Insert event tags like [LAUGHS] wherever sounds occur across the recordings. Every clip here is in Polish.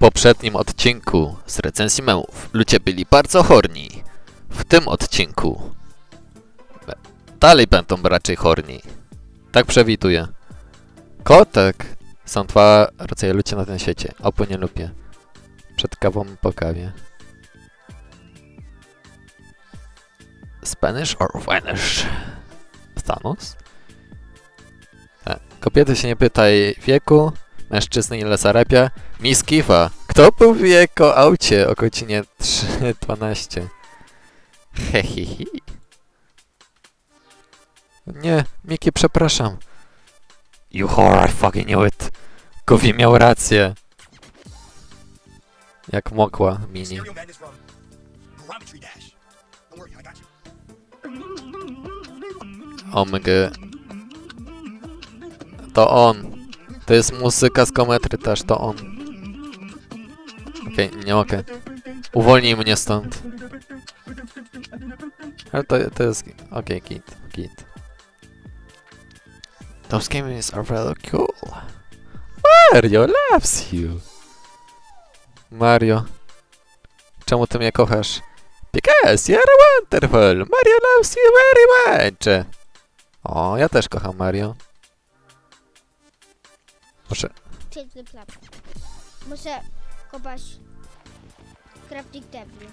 poprzednim odcinku z recenzji memów ludzie byli bardzo horni. W tym odcinku dalej będą raczej horni. Tak przewiduję. Kotek są dwa rodzaje ludzi na tym świecie. Obu nie lubię. Przed kawą po kawie. Spanish or Vanish? Thanos? E, Kobiety się nie pytaj wieku, mężczyzny ile zarabia. Miss Kifa. Kto w jego aucie o godzinie 3.12? Hehehe. Nie, Miki, przepraszam. You whore, I fucking knew it. Goofy miał rację. Jak mogła, Mini. Omg. To on. To jest muzyka z kometry też, to on. Okej, nie mogę. Uwolnij mnie stąd. Ale to, to jest... Okej, git, git. Those games are really cool. Mario loves you. Mario. Czemu ty mnie kochasz? Because you're wonderful. Mario loves you very much. O, ja też kocham Mario. Muszę... Piękny plan. Muszę kopać crafting table.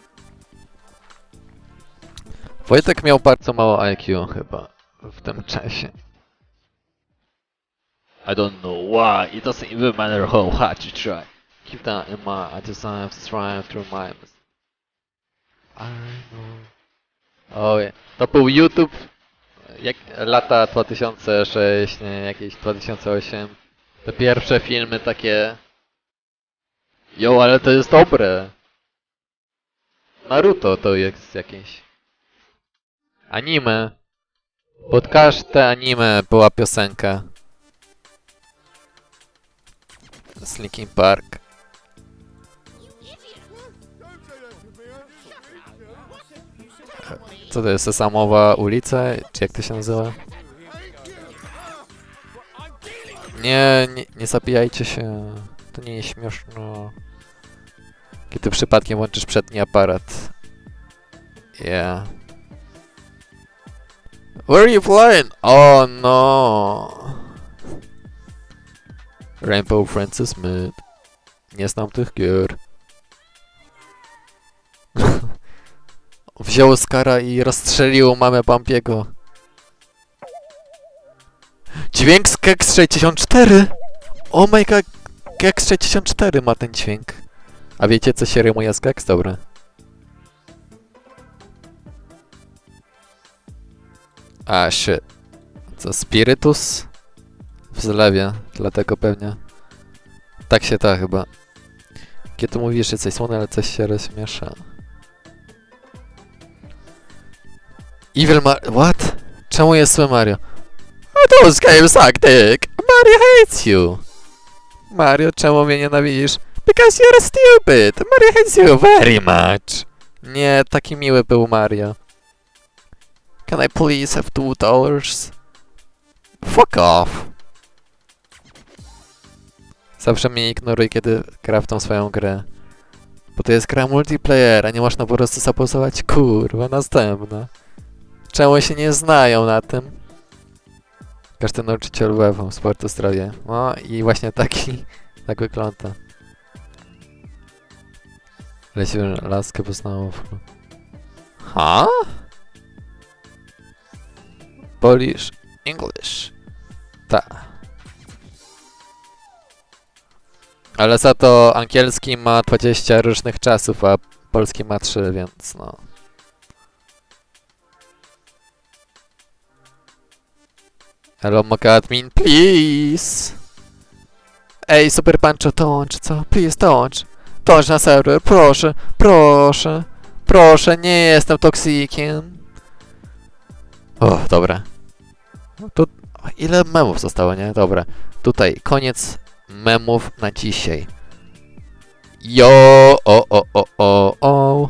Wojtek miał bardzo mało IQ chyba w tym czasie. I don't know why. It doesn't even matter how hard you try. Keep that in mind. I just have to try through my I know. O, je- to był YouTube jak, lata 2006, nie, jakieś 2008. Te pierwsze filmy takie... Jo, ale to jest dobre. Naruto to jest jakieś. Anime. Pod każde anime była piosenka. Z Linkin Park. Co to jest? Sesamowa ulica? Czy jak to się nazywa? Nie, nie, nie zabijajcie się. To nie jest śmieszne. Kiedy przypadkiem włączysz przedni aparat. Yeah. Where are you flying? Oh no. Rainbow Francis Smith. Nie znam tych gier. [LAUGHS] Wziął Skara i rozstrzelił mamę Bambiego. Dźwięk z Kex 64! Oh my god, Kex 64 ma ten dźwięk. A wiecie co się rymuje z Kex? Dobra. A, shit. Co, spirytus? W zlewie, dlatego pewnie. Tak się ta chyba. Kiedy mówisz, że coś słone, ale coś się rozmiesza. Evil Mar... What? Czemu jest zły Mario? Those games suck dick! Mario hates you! Mario, czemu mnie nienawidzisz? Because you're stupid! Mario hates you very much! Nie, taki miły był Mario. Can I please have two dollars? Fuck off! Zawsze mnie ignoruje, kiedy gra w tą swoją grę. Bo to jest gra multiplayer, a nie można po prostu zapozować. Kurwa, następna. Czemu się nie znają na tym? Każdy nauczyciel WF sportu zdrowie. No i właśnie taki, [LAUGHS] tak wygląda. Leci laskę poznało. Ha? Polish, English. Ta. Ale za to angielski ma 20 różnych czasów, a polski ma 3, więc no. Hello, mogę admin, please! Ej, Super Pancho, dołącz, co? Please, dołącz. Dołącz na serwer, proszę, proszę. Proszę, nie jestem toksikiem. O, dobra. Tu, ile memów zostało, nie? Dobra. Tutaj, koniec memów na dzisiaj. Jo, o, o, o, o, o.